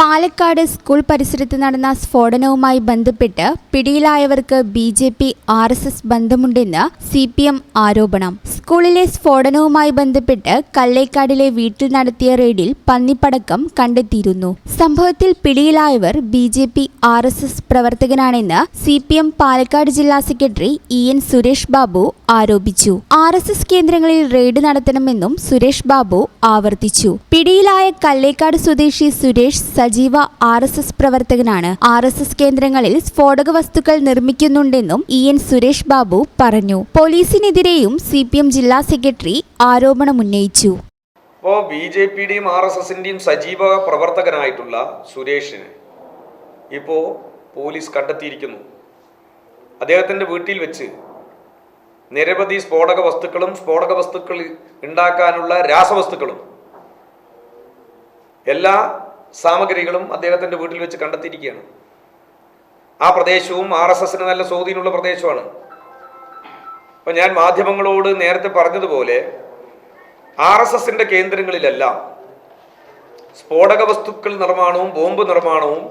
Palakkad school പരിസരത്ത് നടന്ന സ്ഫോടനവുമായി ബന്ധപ്പെട്ട് പിടിയിലായവർക്ക് B J P R S S ബന്ധമുണ്ടെന്ന് സി പി എം ആരോപണം. സ്കൂളിലെ സ്ഫോടനവുമായി ബന്ധപ്പെട്ട് കല്ലേക്കാടിലെ വീട്ടിൽ നടത്തിയ റെയ്ഡിൽ പന്നിപ്പടക്കം കണ്ടെത്തിയിരുന്നു. സംഭവത്തിൽ പിടിയിലായവർ B J P R S S പ്രവർത്തകനാണെന്ന് C P M Palakkad ജില്ലാ secretary E N Suresh Babu ആരോപിച്ചു. ആർ എസ് എസ് കേന്ദ്രങ്ങളിൽ റെയ്ഡ് നടത്തണമെന്നും സുരേഷ് ബാബു ആവർത്തിച്ചു. പിടിയിലായ കല്ലേക്കാട് സ്വദേശി സുരേഷ് സജീവ ആർ എസ് എസ് പ്രവർത്തകനാണ്. ആർ എസ് എസ് കേന്ദ്രങ്ങളിൽ സ്ഫോടക വസ്തുക്കൾ നിർമ്മിക്കുന്നുണ്ടെന്നും ഇ എൻ സുരേഷ് ബാബു പറഞ്ഞു. പോലീസിനെതിരെയും സി പി എം ജില്ലാ സെക്രട്ടറി ആരോപണമുന്നയിച്ചു ഇപ്പോൾ ബി ജെ പിയുടെയും ആർ എസ് എസിന്റെയും സജീവ പ്രവർത്തകനായിട്ടുള്ള സുരേഷിനെ ഇപ്പോൾ പോലീസ് കണ്ടെത്തിയിരിക്കുന്നു. അദ്ദേഹത്തിന്റെ വീട്ടിൽ വെച്ച് നിരവധി സ്ഫോടക വസ്തുക്കളും സ്ഫോടക വസ്തുക്കൾ ഉണ്ടാക്കാനുള്ള രാസവസ്തുക്കളും എല്ലാ സാമഗ്രികളും അദ്ദേഹത്തിന്റെ വീട്ടിൽ വെച്ച് കണ്ടെത്തിയിരിക്കുകയാണ്. ആ പ്രദേശവും ആർ എസ് എസിന് നല്ല സ്വാധീനമുള്ള പ്രദേശമാണ്. അപ്പം ഞാൻ മാധ്യമങ്ങളോട് നേരത്തെ പറഞ്ഞതുപോലെ ആർ എസ് എസിന്റെ കേന്ദ്രങ്ങളിലെല്ലാം സ്ഫോടക വസ്തുക്കൾ നിർമ്മാണവും ബോംബ് നിർമ്മാണവും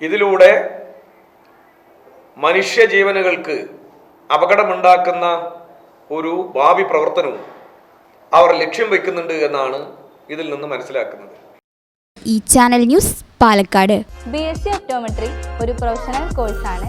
ഇതിലൂടെ മനുഷ്യജീവനുകൾക്ക് അപകടമുണ്ടാക്കുന്ന ഒരു ഭാവി പ്രവർത്തനവും അവർ ലക്ഷ്യം വെക്കുന്നുണ്ട് എന്നാണ് ഇതിൽ നിന്ന് മനസ്സിലാക്കുന്നത്. ഈ channel news Palakkad. B S C optometry ഒരു പ്രൊഫഷണൽ കോഴ്സാണ്